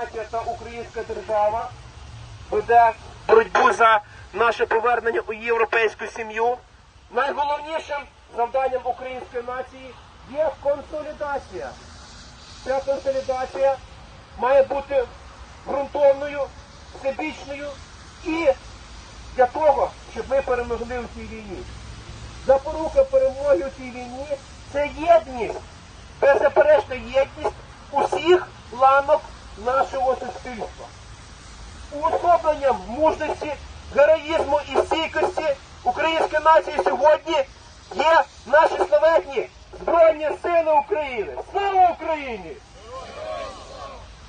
нація та українська держава веде боротьбу за наше повернення у європейську сім'ю. Найголовнішим завданням української нації є консолідація. Ця консолідація має бути ґрунтовною, всебічною і для того, щоб ми перемогли у цій війні. Запорука перемоги у цій війні це єдність, беззаперечна єдність усіх ланок нашого суспільства. Уособленням мужності, героїзму і стійкості української нації сьогодні є наші славетні Збройні Сили України. Слава Україні!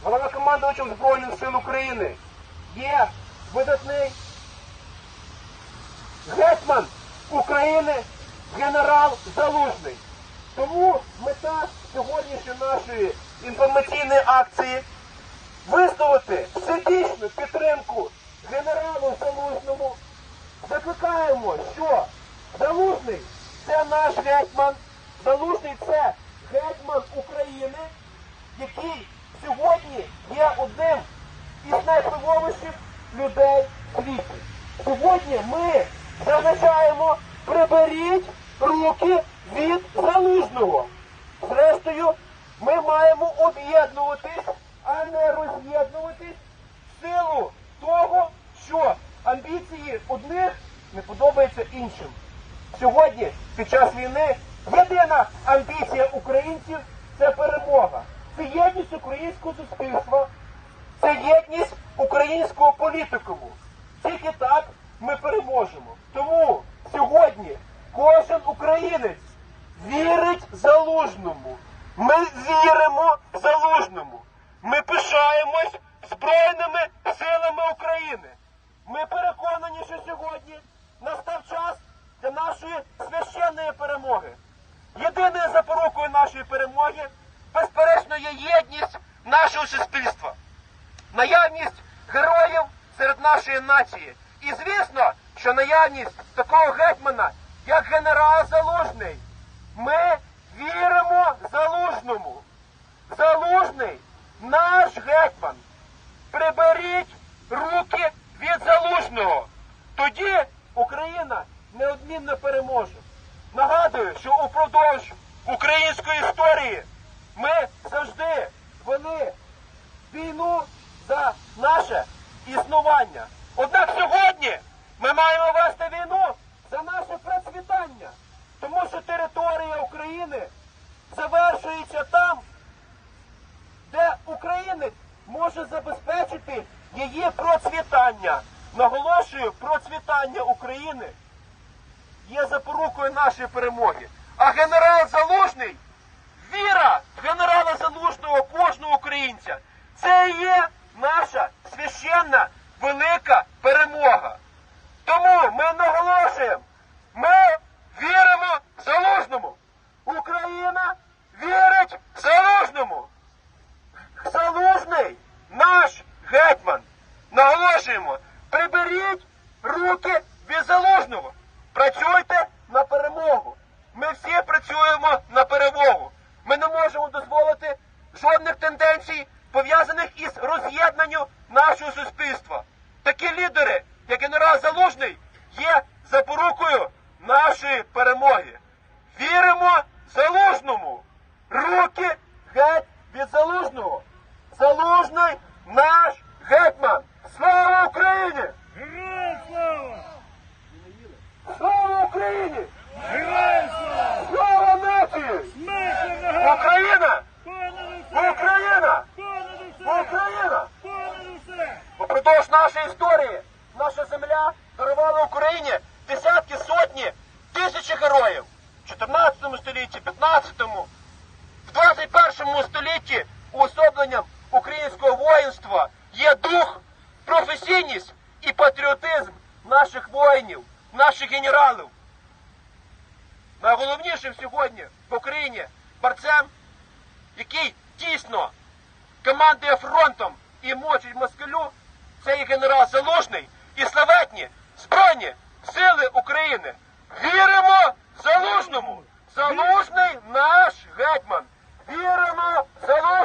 Головнокомандувачем Збройних сил України є видатний гетьман України генерал Залужний. Тому мета сьогоднішньої нашої інформаційної акції висловити всебічну підтримку генералу Залужному. Закликаємо, що Залужний це наш гетьман, Залужний це гетьман України, який сьогодні є одним із найвпливовіших людей в світі. Сьогодні ми зазначаємо приберіть руки від залужного. Зрештою, ми маємо об'єднуватись, а не роз'єднуватись в силу того, що амбіції одних не подобаються іншим. Сьогодні, під час війни, єдина амбіція українців це перемога. Це єдність українського суспільства, це єдність українського політикуму. Тільки так ми переможемо. Тому сьогодні кожен українець вірить залужному. Ми віримо залужному. Ми пишаємось Збройними силами України. Ми переконані, що сьогодні настав час для нашої священної перемоги. Єдиною запорукою нашої перемоги, безперечно, є єдність нашого суспільства, наявність героїв серед нашої нації. І звісно, що наявність такого гетьмана, як генерал Залужний, ми віримо Залужному. Залужний наш гетьман. Приберіть руки від залужного. Тоді Україна неодмінно переможе. Нагадую, що упродовж української історії ми завжди вели війну за наше існування. Однак сьогодні ми маємо вести війну за наше процвітання, тому що територія України завершується там, де українець може забезпечити її процвітання. Наголошую, процвітання України є запорукою нашої перемоги. А генерал Залужний, віра генерала Залужного кожного українця, це є наша священна велика перемога. Тому ми наголошуємо, ми віримо Залужному. Україна вірить Залужному. Залужний наш гетьман. Наголошуємо, приберіть руки від залужного. Працюйте на перемогу. Ми всі працюємо на перемогу. Ми не можемо дозволити жодних тенденцій, пов'язаних із роз'єднанням нашого суспільства. Такі лідери, як генерал Залужний, є запорукою нашої перемоги. Віримо залужному. Руки геть від залужного. Залужний наш гетьман. Слава Україні! Героям слава! Слава Україні! Слава! Нації! Україна! Україна! Україна! Упродовж нашої історії наша земля дарувала Україні десятки сотні тисячі героїв. В 14 столітті, 15-му, в 21 столітті уособленням українського воїнства є дух, професійність і патріотизм наших воїнів, наших генералів. Найголовнішим сьогодні в Україні борцем, який дійсно командує фронтом і мочить москалю, це і генерал Залужний і славетні Збройні Сили України. Віримо Залужному! Залужний наш гетьман! Віримо Залужному!